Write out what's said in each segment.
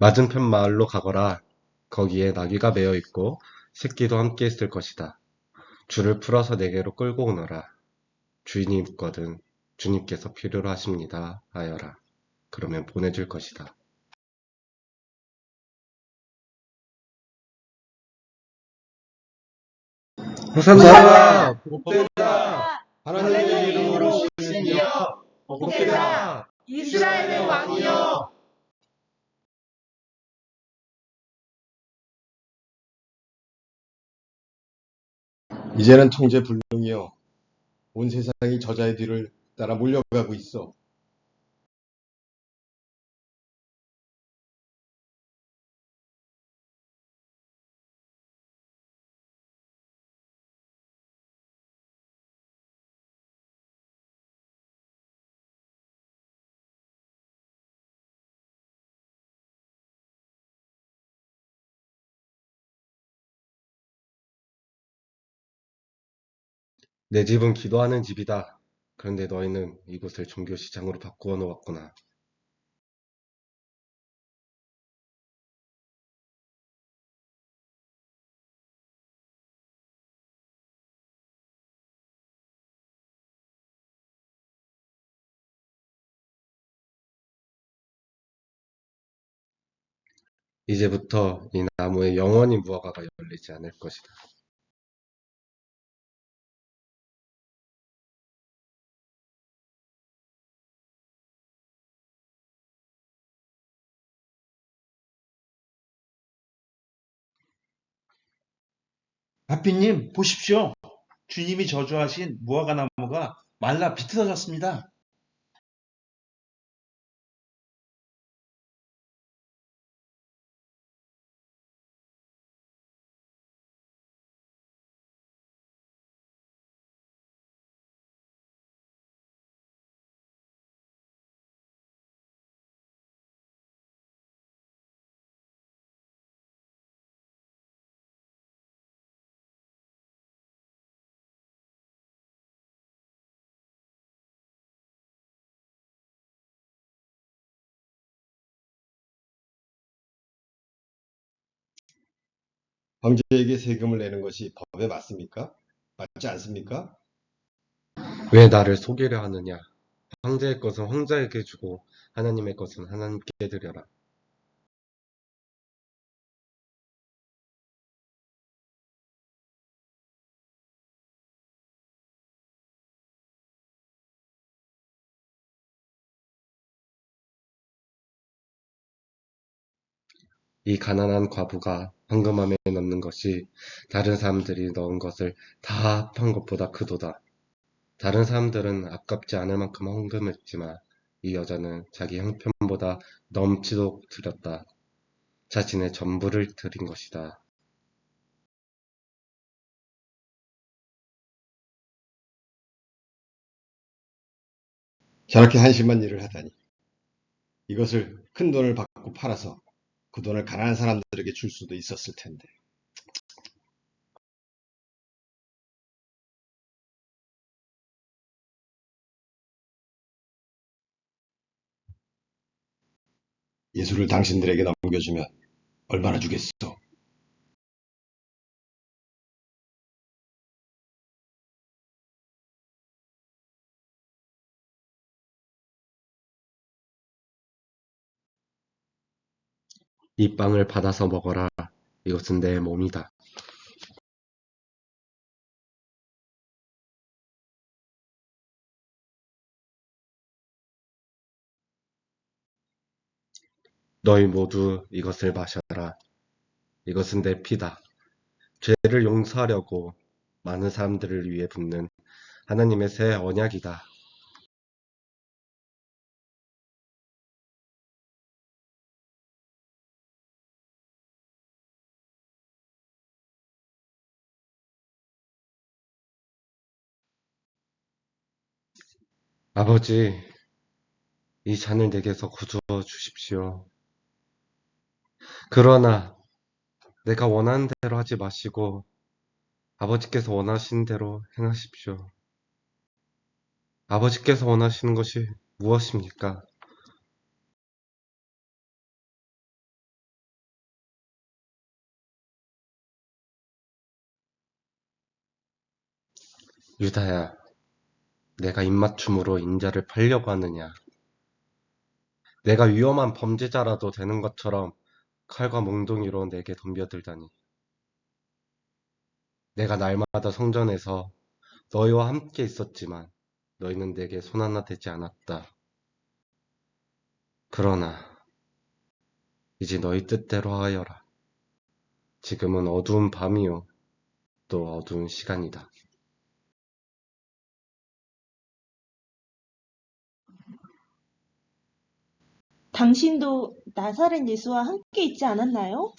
맞은편 마을로 가거라. 거기에 나귀가 매어 있고 새끼도 함께 있을 것이다. 줄을 풀어서 내게로 끌고 오너라. 주인이 묻거든 주님께서 필요로 하십니다. 하여라. 그러면 보내줄 것이다. 호산나! 복되다! 하나님의 이름으로 오시는 이여! 복되다! 이스라엘의 왕이여 이제는 통제 불능이여. 온 세상이 저자의 뒤를 따라 몰려가고 있어. 내 집은 기도하는 집이다. 그런데 너희는 이곳을 종교시장으로 바꾸어 놓았구나. 이제부터 이 나무에 영원히 무화과가 열리지 않을 것이다. 바삐님, 보십시오. 주님이 저주하신 무화과 나무가 말라 비틀어졌습니다. 황제에게 세금을 내는 것이 법에 맞습니까? 맞지 않습니까? 왜 나를 속이려 하느냐? 황제의 것은 황제에게 주고 하나님의 것은 하나님께 드려라. 이 가난한 과부가 황금함에 넣는 것이 다른 사람들이 넣은 것을 다 합한 것보다 크도다. 다른 사람들은 아깝지 않을 만큼 헌금했지만 이 여자는 자기 형편보다 넘치도록 드렸다. 자신의 전부를 드린 것이다. 저렇게 한심한 일을 하다니. 이것을 큰 돈을 받고 팔아서 그 돈을 가난한 사람들에게 줄 수도 있었을 텐데. 예수를 당신들에게 넘겨주면 얼마나 주겠어? 이 빵을 받아서 먹어라. 이것은 내 몸이다. 너희 모두 이것을 마셔라. 이것은 내 피다. 죄를 용서하려고 많은 사람들을 위해 붓는 하나님의 새 언약이다. 아버지, 이 잔을 내게서 거두어 주십시오. 그러나 내가 원하는 대로 하지 마시고 아버지께서 원하시는 대로 행하십시오. 아버지께서 원하시는 것이 무엇입니까? 유다야. 내가 입맞춤으로 인자를 팔려고 하느냐? 내가 위험한 범죄자라도 되는 것처럼 칼과 몽둥이로 내게 덤벼들다니. 내가 날마다 성전에서 너희와 함께 있었지만 너희는 내게 손 하나 대지 않았다. 그러나 이제 너희 뜻대로 하여라. 지금은 어두운 밤이요. 또 어두운 시간이다. 당신도 나사렛 예수와 함께 있지 않았나요?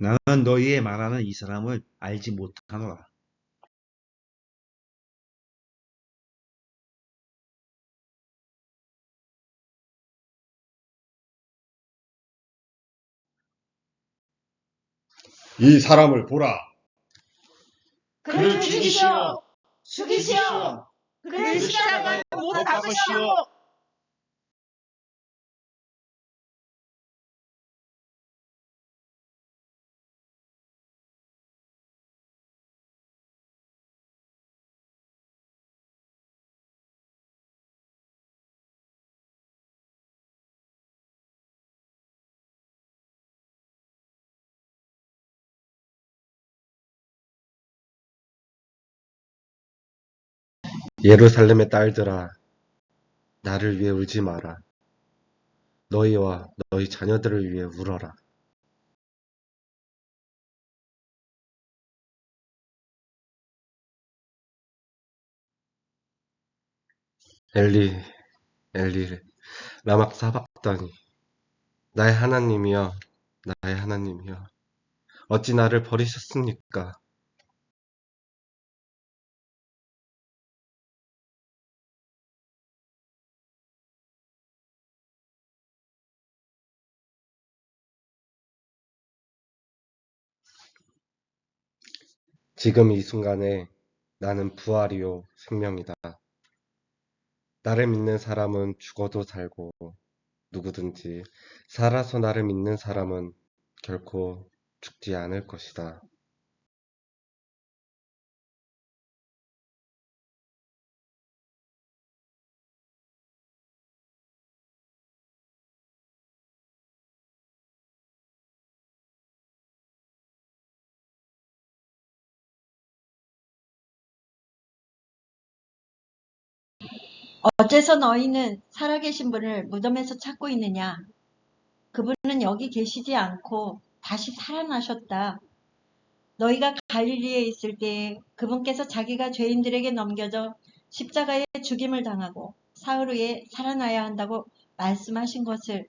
나는 너희의 말하는 이 사람을 알지 못하노라. 이 사람을 보라. 그를 죽이시오! 죽이시오! 그의 십자가를 못 박으시오! 예루살렘의 딸들아, 나를 위해 울지 마라. 너희와 너희 자녀들을 위해 울어라. 엘리, 엘리, 라막 사박다니. 나의 하나님이여, 나의 하나님이여. 어찌 나를 버리셨습니까? 지금 이 순간에 나는 부활이요 생명이다. 나를 믿는 사람은 죽어도 살고 누구든지 살아서 나를 믿는 사람은 결코 죽지 않을 것이다. 어째서 너희는 살아계신 분을 무덤에서 찾고 있느냐? 그분은 여기 계시지 않고 다시 살아나셨다. 너희가 갈릴리에 있을 때에 그분께서 자기가 죄인들에게 넘겨져 십자가에 죽임을 당하고 사흘 후에 살아나야 한다고 말씀하신 것을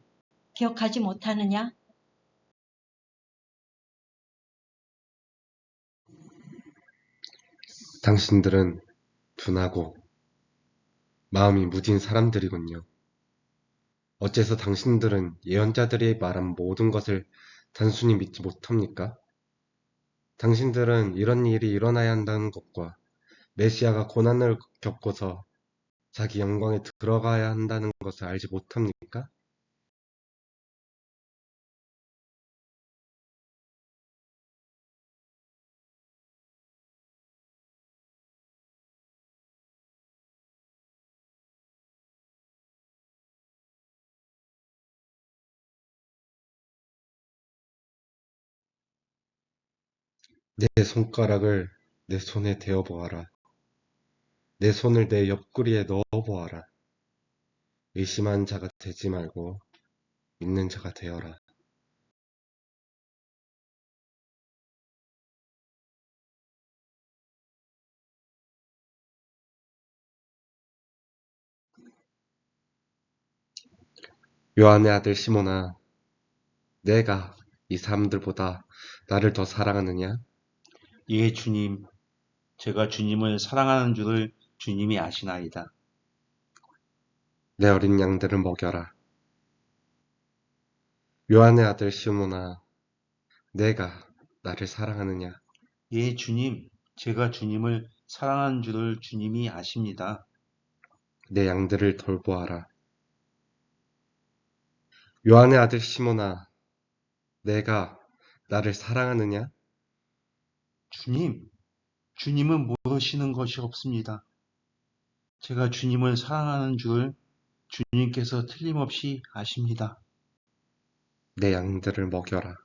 기억하지 못하느냐? 당신들은 둔하고 마음이 무딘 사람들이군요. 어째서 당신들은 예언자들이 말한 모든 것을 단순히 믿지 못합니까? 당신들은 이런 일이 일어나야 한다는 것과 메시아가 고난을 겪고서 자기 영광에 들어가야 한다는 것을 알지 못합니까? 내 손가락을 내 손에 대어 보아라. 내 손을 내 옆구리에 넣어 보아라. 의심한 자가 되지 말고 믿는 자가 되어라. 요한의 아들 시몬아, 내가 이 사람들보다 나를 더 사랑하느냐? 예, 주님. 제가 주님을 사랑하는 줄을 주님이 아시나이다. 내 어린 양들을 먹여라. 요한의 아들 시몬아, 내가 나를 사랑하느냐? 예, 주님. 제가 주님을 사랑하는 줄을 주님이 아십니다. 내 양들을 돌보아라. 요한의 아들 시몬아, 내가 나를 사랑하느냐? 주님, 주님은 모르시는 것이 없습니다. 제가 주님을 사랑하는 줄 주님께서 틀림없이 아십니다. 내 양들을 먹여라.